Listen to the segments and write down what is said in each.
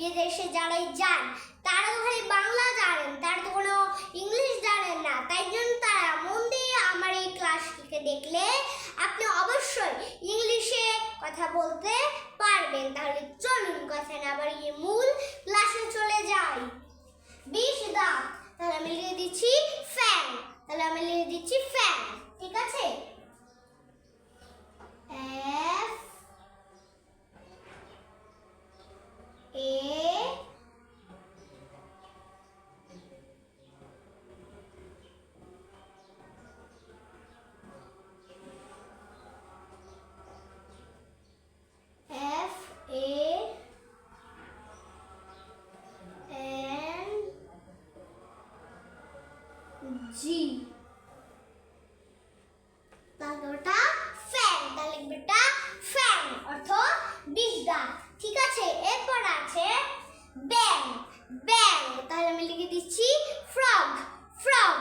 বিদেশে যারাই যান, তারা তো খালি বাংলা জানেন, তারা তো কোনো ইংলিশ জানেন না। তাই জন্য তারা মন দিয়ে আমার এই ক্লাসটিকে দেখলে আপনি অবশ্যই ইংলিশে কথা বলতে পারবেন। তাহলে চলুন, কথা না আবার ইয়ে মূল ক্লাসে চলে যাই। বিশ দাম তাহলে আমি লিখে দিচ্ছি ফ্যান তাহলে আমি ব্যাং। তাহলে আমি লিখে দিচ্ছি ফ্রগ ফ্রগ।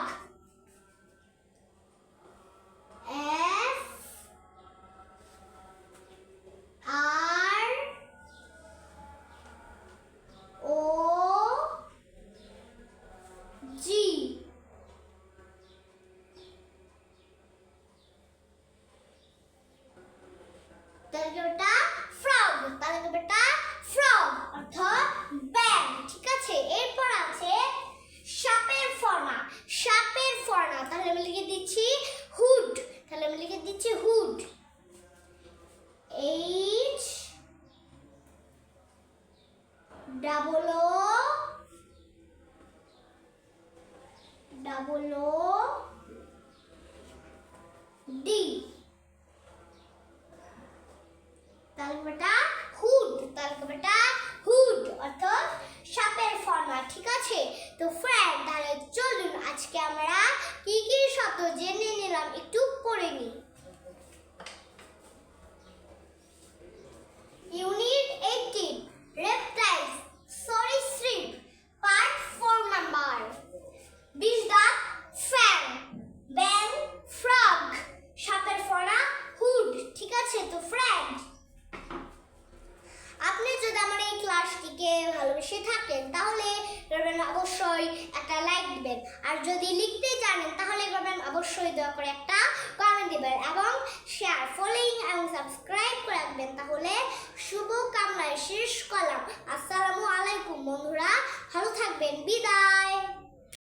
আর ও জি। তাহলে বেটা তাহলে বেটা double O, double O, D. Kalimat? অবশ্যই একটা লাইক দিবেন। আর যদি লিখতে জানেন, তাহলে করবেন অবশ্যই দয়া করে একটা কমেন্ট দিবেন এবং শেয়ার ফলোইং এবং সাবস্ক্রাইব করে রাখবেন। তাহলে শুভকামনায় শেষ করলাম। আসসালামু আলাইকুম বন্ধুরা। ভালো থাকবেন। বিদায়।